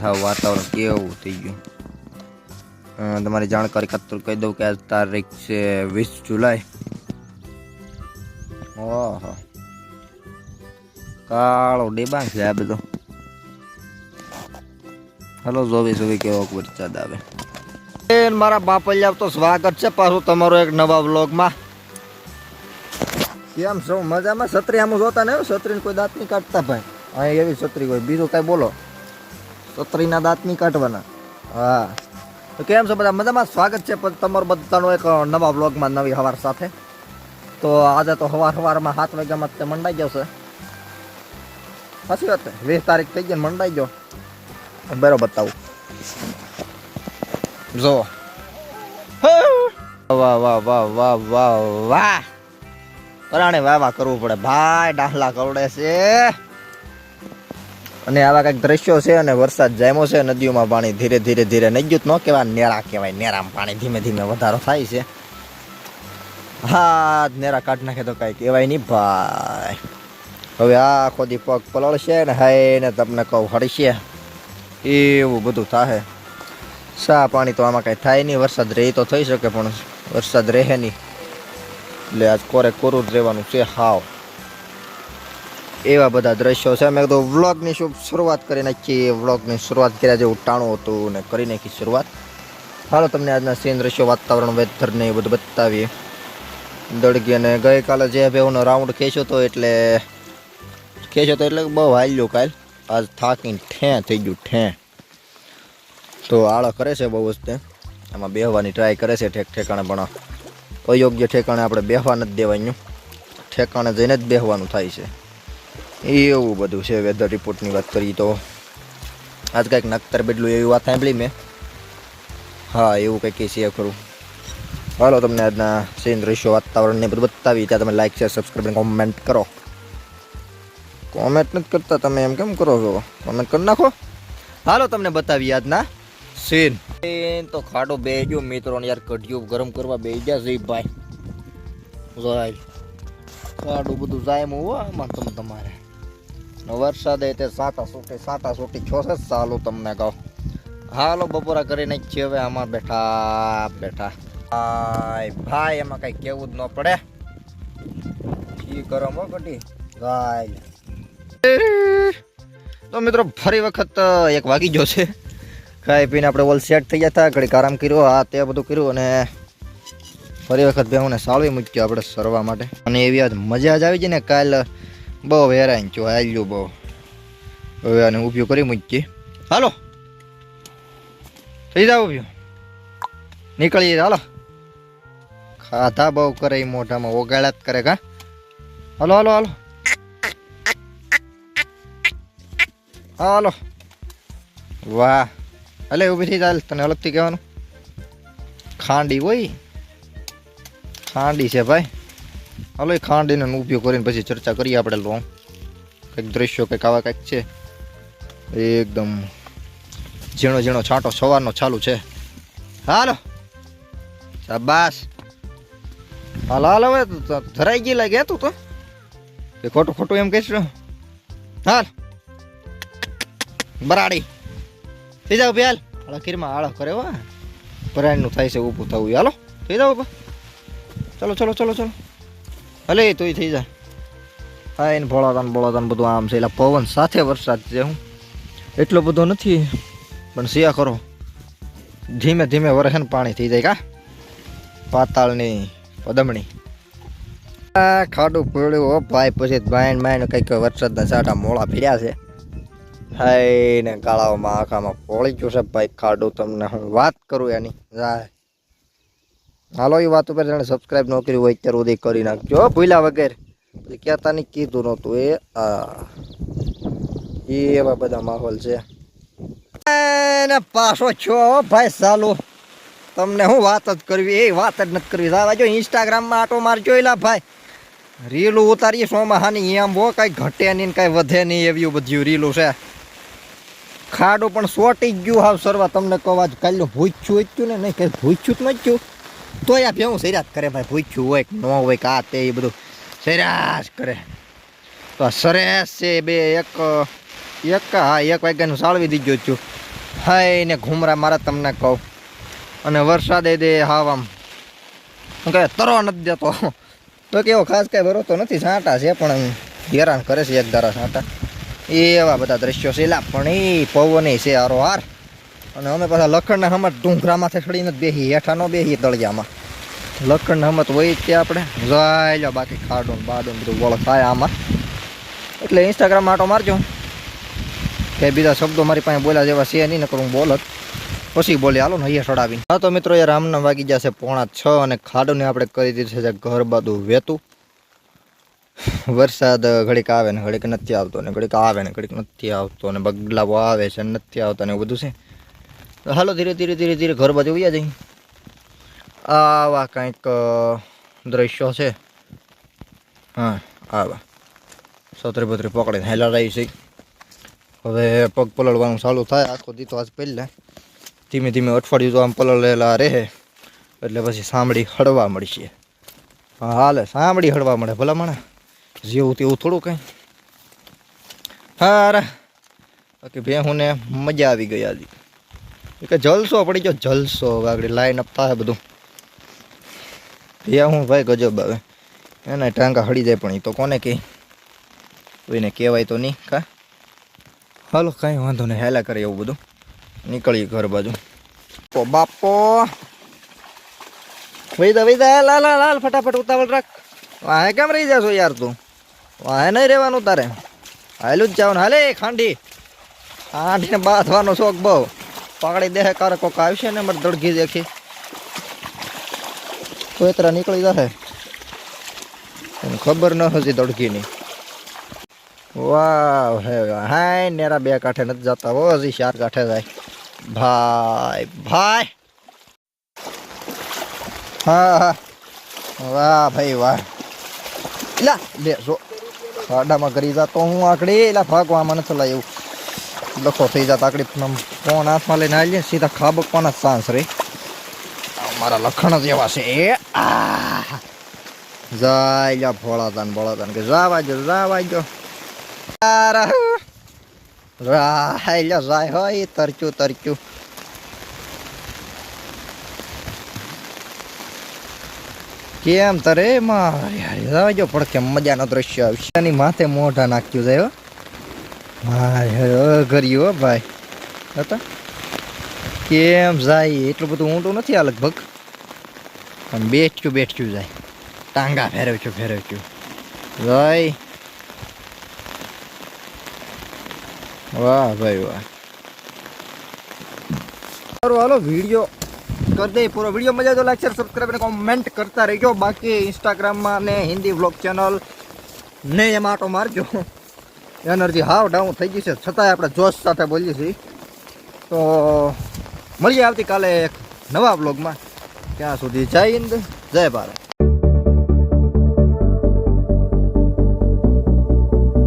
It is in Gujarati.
થાવ વાતાવરણ કેવું થઈ ગયું. તમારી જાણકારી ખાતર કહી દઉં કે આજ તારીખ છે વીસ જુલાઈ. ઓહો. કાળો ડેબાંગ છે આ બધો. હલો, જોવી જોવી કેવો વરસાદ આવે. મારા બાપલિયા તો સ્વાગત છે પાછું તમારો એક નવા વ્લોગમાં. કેમ છો? મજામાં? છત્રી આમ જોતા ને છત્રીને કોઈ દાંત નહીં કાઢતા ભાઈ. અહીં એવી છત્રી હોય. બીજું કાંઈ બોલો. છત્રીના દાંત નહીં કાઢવાના. હા. તો કેમ છો બધા? મજામાં? સ્વાગત છે તમારું બધાનો એક નવા વ્લોગમાં નવી હવાર સાથે. તો આજે તો હવાર હવારમાં સાત વાગ્યામાં તે મંડાઈ જશે સાચી વાત વીસ તારીખ થઈ ગઈ મંડાઈ ગયો. બરોબર બતાવું. જો. વાહ વાહ વાહ વાહ વાહ વાહ. પરાણે વાહ વાહ કરવું પડે. ભાઈ, ડાહલા કરડે છે. અને આવા કંઈક દ્રશ્યો છે અને વરસાદ જામ્યો છે, નદીઓમાં પાણી ધીરે ધીરે ધીરે નહીં ગયું. ન કહેવાય નેરા કહેવાય, નેરામાં પાણી ધીમે ધીમે વધારો થાય છે. હા નેરા કાઢ નાખે તો કાંઈ કહેવાય નહીં ભાઈ. હવે આખો દી પગ પલળશે ને હાય ને તમને કહું હળશે. એવું બધું થાય સા પાણી તો આમાં કાંઈ થાય નહીં, વરસાદ રહે તો થઈ શકે, પણ વરસાદ રહે નહીં. એટલે આજ કોરે કોરું જ રહેવાનું છે હાવ. એવા બધા દ્રશ્યો છે. મેં તો વ્લોગની શું શરૂઆત કરી નાખી વ્લોગની શરૂઆત કર્યા જેવું ટાણું હતું ને કરી નાખી શરૂઆત. હાલો, તમને આજના સીન દ્રશ્યો, વાતાવરણ વેધરને એ બધું બતાવીએ. દળગી અને ગઈકાલે જે બેવનો રાઉન્ડ ખેંચ્યો હતો એટલે ખેંચ્યો હતો એટલે બહુ હાલ્યું કાલ. આજ થાકીને ઠે થઈ ગયું, ઠે. તો આળો કરે છે બહુ વસ્તે આમાં બેહવાની ટ્રાય કરે છે ઠેક ઠેકાણે, પણ અયોગ્ય ઠેકાણે આપણે બેહવા નથી દેવાનું ઠેકાણે જઈને જ બેહવાનું થાય છે. એવું બધું છે વેધર રિપોર્ટની વાત કરીએ તો. આજ કંઈક નક્તર બેટલું એવી વાત સાંભળી મેં. હા, એવું કંઈક છે ખરું. હાલો, તમને આજના સીન દ્રશ્યો વાતાવરણને બધું બતાવી ત્યાં તમે લાઈક શેર સબસ્ક્રાઈબ કોમેન્ટ કરો. કોમેન્ટ નથી કરતા તમે એમ કેમ કરો છો? કોમેન્ટ કરી નાખો. હાલો, તમને બતાવી આજના સીન તો ખાડો બે ગયો મિત્રો યાર, કઢિયું ગરમ કરવા બે ગયા છે ભાઈ. ખાડું બધું જાય હું, આમાં તમે તમારે. વરસાદ એ તે સાટા સોટી સાટા સોટી છોસે ચાલુ તમને કહો. હાલો, બપોરા કરી નાખીએ હવે. આમાં બેઠા બેઠા. ભાઈ ભાઈ, એમાં કઈ કેવું જ ન પડે. ઈ ગરમ હો કટી ભાઈ. તો મિત્રો, ફરી વખત એક વાગી ગયો છે. ખાઈ પીને આપણે ઓલ સેટ થઈ ગયા હતા. ઘડીક આરામ કર્યો, આ તે બધું કર્યું અને ફરી વખત બેહુને સાળવી મૂક્યો આપણે સરવા માટે. અને એવી આજ મજા જ આવી છે ને કાલ બહુ હેરાન છું હાલ્યું બહુ હવે આને ઉપયોગ કરી મૂકીએ હાલો થઈ જાવ ઊભ્યું નીકળીએ હાલો ખાધા બહુ કરે મોઢામાં ઓગાળા જ કરે કા હાલો હાલો હાલો હાલો વાહ અલે ઊભી થઈ ચાલ તને અલગથી કહેવાનું ખાંડી હોય ખાંડી છે ભાઈ હાલો, એ ખાંડ એને ઉપયોગ કરીને પછી ચર્ચા કરીએ આપણે લોંગ કંઈક દ્રશ્યો, કંઈક આવા કંઈક છે. એકદમ ઝીણો ઝીણો છાંટો સવારનો ચાલુ છે. હાલો. શાબાશ. હાલો, હાલ, હવે ધરાઈ ગઈ લાગે તું તો? એ ખોટું ખોટું એમ કહીશ? હાલ. બરાડી. થઈ જાવ હાલ. હાલો, ખીરમાં હાલો કરે હો. પરાયણનું થાય છે, ઊભું થવું. હાલો, થઈ જાવ ચલો ચલો ચલો ચલો. ભલે તોય થઈ જાય. હા, એને ભોળાતાન ભોળાતાન બધું આમ છે, એટલે પવન સાથે વરસાદ છે હું. એટલો બધો નથી, પણ સિયા કરો. ધીમે ધીમે વરહન પાણી થઈ જાય કા? પાતાળની પદમણી. આ ખાડું પડ્યું ભાઈ, પછી બાયણ બાયણ કંઈક વરસાદના સાટા મોળા ફર્યા છે. હાય, ને કાળાઓમાં આખામાં પોળી ગયું છે ભાઈ, ખાડું તમને હું વાત કરું એની. જાય હાલો એ વાત ઉપર જાણે સબસ્ક્રાઇબ ન કર્યું હોય, અત્યારે ઉદય કરી નાખજો ભૂલ્યા વગર. પછી નહીં કીધું નહોતું એ. આ એ એવા બધા માહોલ છે. ને પાછો છો ભાઈ ચાલુ તમને હું વાત જ કરવી, એ વાત જ નથી કરવી. સાહેબ જો ઇન્સ્ટાગ્રામમાં આટો મારજો એલા ભાઈ. રીલું ઉતારીએ સોમાં હાની એમ હો, કાંઈ ઘટે નહીં ને કાંઈ વધે નહીં એવું બધું રીલું છે. ખાડું પણ સોટી જ ગયું હાવ સરવા. તમને કહો, આજ કાલનું ભૂચ્યું હતું ને, નહીં, કંઈ ભૂચ્યું જ નચ્યું તોય આ ભેવું સૈરાત કરે ભાઈ, પૂછ્યું હોય ન હોય કા તે એ બધું. સૈરાશ કરે. તો સરેશ છે બે, એક એક, હા, એક વાગ્યાનું સાળવી દીધું છું. હાય, ને ઘુમરા મારા તમને કહું. અને વરસાદ દે હાવ આમ હું કહે, તરો નથી દેતો. તો કેવો ખાસ કાંઈ ભરોતો નથી, સાંટા છે, પણ હેરાન કરે છે એક ધારા એ એવા બધા દ્રશ્યો છે એલા પણ એ પવન છે હારો હાર અને અમે પાછા લખણના હમણાં ડુંગરામાંથી ચડીને બેસી હેઠા ન બેહી, દળિયામાં. લખણના હમત હોય જ તે આપણે. જાય બાકી ખાડું બાડો બધું વળ થાય આમાં. એટલે ઇન્સ્ટાગ્રામ આટો મારજો. કે બીજા શબ્દો મારી પાસે બોલ્યા જેવા છે નહીં, નકર હું બોલત. પછી બોલે, હાલો ને અહીંયા ચડાવીને હા તો મિત્રો, યાર આમના વાગી જશે પોણા છ અને ખાડોને આપણે કરી દીધું છે ઘર બાજુ વેતું. વરસાદ ઘડીક આવે ને ઘડીક નથી આવતો ને ઘડીક આવે ને ઘડીક નથી આવતો ને બગલાવો આવે છે નથી આવતા ને એવું બધું છે. હાલો ધીરે ધીરે ધીરે ધીરે ઘર બાજુ ઉયા જઈ આવા કંઈક દ્રશ્યો છે. હા, આવા. સત્રી બત્રી પકડીને હેલા રહી છે. હવે પગ પલળવાનું ચાલુ થાય, આખો દી તો આજ પહેલાં ધીમે ધીમે અઠવાડિયું તો આમ પલળેલા રહે. એટલે પછી સાંભળી હળવા મળશે હાલે, સાંભળી હળવા મળે ભલા મને જેવું તેવું થોડું કંઈ. હા બાકી ભેહુંને મજા આવી ગઈ આજે. કે જલસો પડી ગયો, જલસો આગળ લાઈન અપ થાય બધું. ભેહું ભાઈ ગજબ આવે. એના ટાંકા હળી જાય પણ એ તો કોને કહે કોઈને કહેવાય તો નહીં કા? હાલો કાંઈ વાંધો નહીં. હેલા કરે એવું બધું. નીકળીએ ઘર બાજુ. તો બાપો! વૈદા વૈદા લાલ લાલ લાલ ફટાફટ ઉતાવળ રાખ. વાહે કેમ રહી જશો યાર તું? વાહે નહીં રહેવાનું તારે. હાલું જ જવાનું. હાલે ખાંડી. ખાંડીને બાંધવાનો શોખ બહુ. પકડી દેહ કારે કોક આવશે ને મારે દડઘી દેખી. કોતરા નીકળી જશે એને ખબર ન હતી દડઘીની વાવ હે હાય, નેરા બે કાંઠે નથી જતા હો, હજી ચાર કાંઠે જાય. ભાઈ ભાઈ. હા હા. વાહ, ભાઈ, વાહ. લા, લે, જો. ખાડામાં કરી જાતો હું આકડી. એલા ભાગવામાં નથી લાય એવું લખો થઈ જાત આકડી. આમ ફોન હાથમાં લઈને આવીએ સીધા ખાબકવાના જ ચાન્સ રે. આ મારા લખણ જ એવા છે. જાય જા ભોળાતાન ભોળાતાન કે જાવા જો જાવા જો લ્યો જાય હોય, તરચું તરચું. કેમ તરે મારે જો પડખે મજાનો દ્રશ્ય આવશે? એની માથે મોઢા નાખ્યું જાય મારે કર્યું ભાઈ. હતા કેમ જાય? એટલું બધું ઊંડું નથી આ લગભગ? પણ બેઠ્યું બેઠ્યું જાય. ટાંગા ફેરવ્યું ફેરવ્યું ભાઈ વાહ ભાઈ, વાહ. સારું, હાલો વીડિયો કરી દે પૂરો. વીડિયો મજા તો લાઈક શેર કોમેન્ટ કરતા રહેજો. બાકી ઇન્સ્ટાગ્રામમાં ને હિન્દી વ્લોગ ચેનલ ને એમાં આટો મારજો. એનર્જી હાવ ડાઉન થઈ ગઈ છે. છતાંય આપણે જોશ સાથે બોલીએ છીએ. તો, મળીએ આવતીકાલે એક નવા વ્લોગમાં ત્યાં સુધી જય હિન્દ જય ભારત.